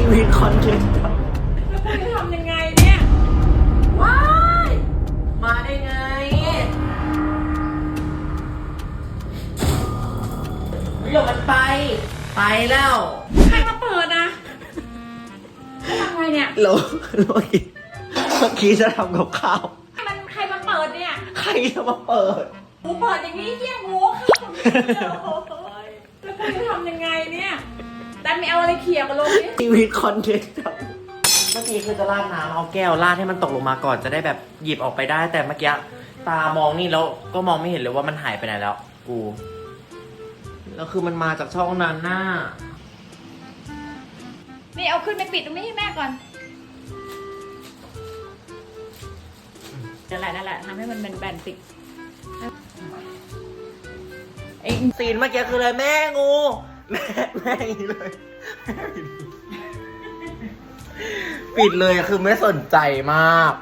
ชีวิตคอนเทนต์แล้วกูจะทำยังไงเนี่ย ว้าย มาได้ไง เดี๋ยวมันไป ไปแล้ว ใครมาเปิดนะจะทำไงเนี่ยแล้วแล้วเมื่อกี้เมื่อกี้จะทำกับข้าว มันใครมาเปิดเนี่ยใครจะมาเปิด กูเปิดอย่างนี้เยี่ยงงูเข้าแล้วกูจะทำยังไงเนี่ยดัน ไม่เอาอะไรเขี่ยมาลงนี่ชีวิตคอนเทนต์ครับเมื่อกี้คือจะราดน้ำเอาแก้วราดให้มันตกลงมาก่อนจะได้แบบหยิบออกไปได้แต่เมื่อกี้ตามองนี่แล้วก็มองไม่เห็นเลยว่ามันหายไปไหนแล้ว กูแล้วคือมันมาจากช่องนั้นน่านี่เอาขึ้นไปปิดตรงนี้ให้แม่ก่อนนั่นแหละนั่นแหละทำให้มันเป็นแบนติกเองซีนเมื่อกี้คืออะไรแม่งู แม่แม่อย่างนี้เลยแม่อย่างนี้ปิดเลยคือไม่สนใจมาก